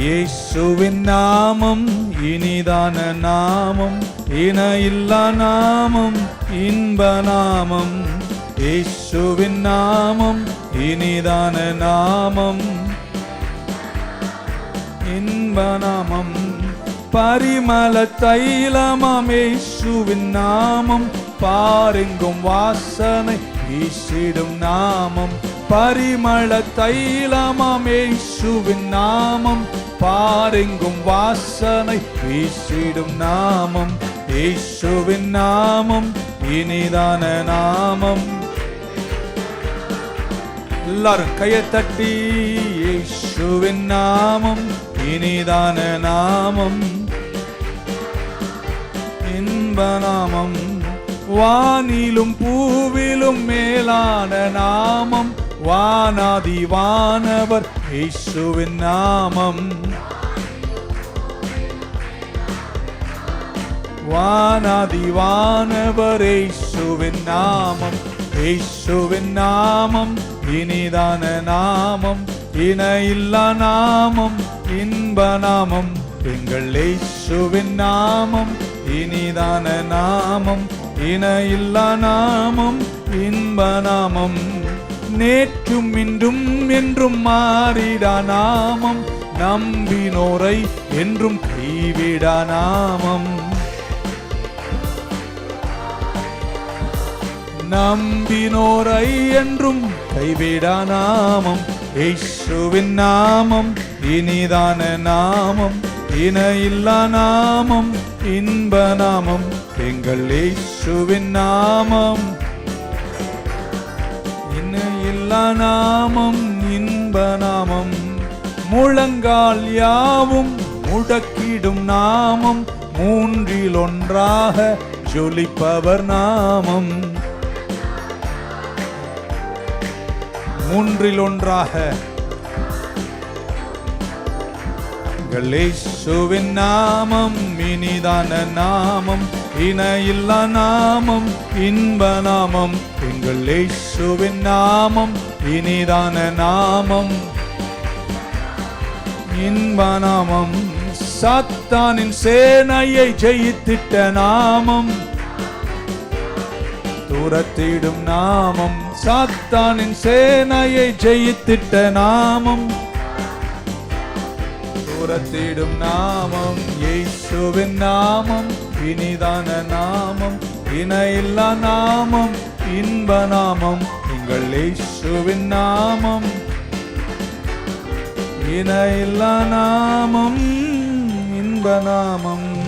இயேசுவின் நாமம் இனிதான நாமம் இன இல்லா நாமம் இன்ப நாமம். இயேசுவின் நாமம் இனிதான நாமம். இன்ப நாமம் பரிமல தைலமாம் இயேசுவின் நாமம். பாருங்கும் வாசனை வீசிடும் நாமம். பரிமள தைலமாம் இயேசுவின் நாமம். பாருங்கும் வாசனை வீசிடும் நாமம். இயேசுவின் நாமம் இனிதான நாமம். எல்லாரும் கையை தட்டி இயேசுவின் நாமம் இனிதான நாமம். இன்ப நாமம் வானிலும் பூவிலும் மேலான நாமம். வானாதி வானவர் இயேசுவின் நாமம். வானாதி வானவர் இயேசுவின் நாமம். இயேசுவின் நாமம் இனிதான நாமம். இன நாமம் இன்ப நாமம். எங்கள் இயேசுவின் நாமம் இனிதான நாமம். இணையில்லா நாமம் இன்ப நாமம். நேற்றும் இன்றும் என்றும் மாறிடா நாமம். நம்பினோரை என்றும் கைவிடா நாமம். நம்பினோரை என்றும் கைவிடா நாமம். இயேசுவின் நாமம் இனிதான நாமம். இன இல்லா நாமம் இன்ப நாமம். எங்கள் இயேசுவின் நாமம். நாமம் இன்ப நாமம் முழங்கால் யாவும் முடக்கிடும் நாமம் மூன்றில் ஒன்றாக ஜொலிப்பவர் நாமம் மூன்றில் ஒன்றாக எங்கள் நாமம் இனிதான நாமம் இன நாமம் இன்ப நாமம். எங்கள் நாமம் இனிதான நாமம். இன்ப நாமம் சாத்தானின் சேனையை ஜெயித்திட்ட நாமம். தூரத்திடும் நாமம் சாத்தானின் சேனையை ஜெயித்திட்ட நாமம். துரத்திடும் நாமம் இயேசுவின் நாமம் இனிதான நாமம் இணையில்லா நாமம் இன்ப நாமம் எங்கள் இயேசுவின் நாமம். இணையில்லா நாமம் இன்ப நாமம்.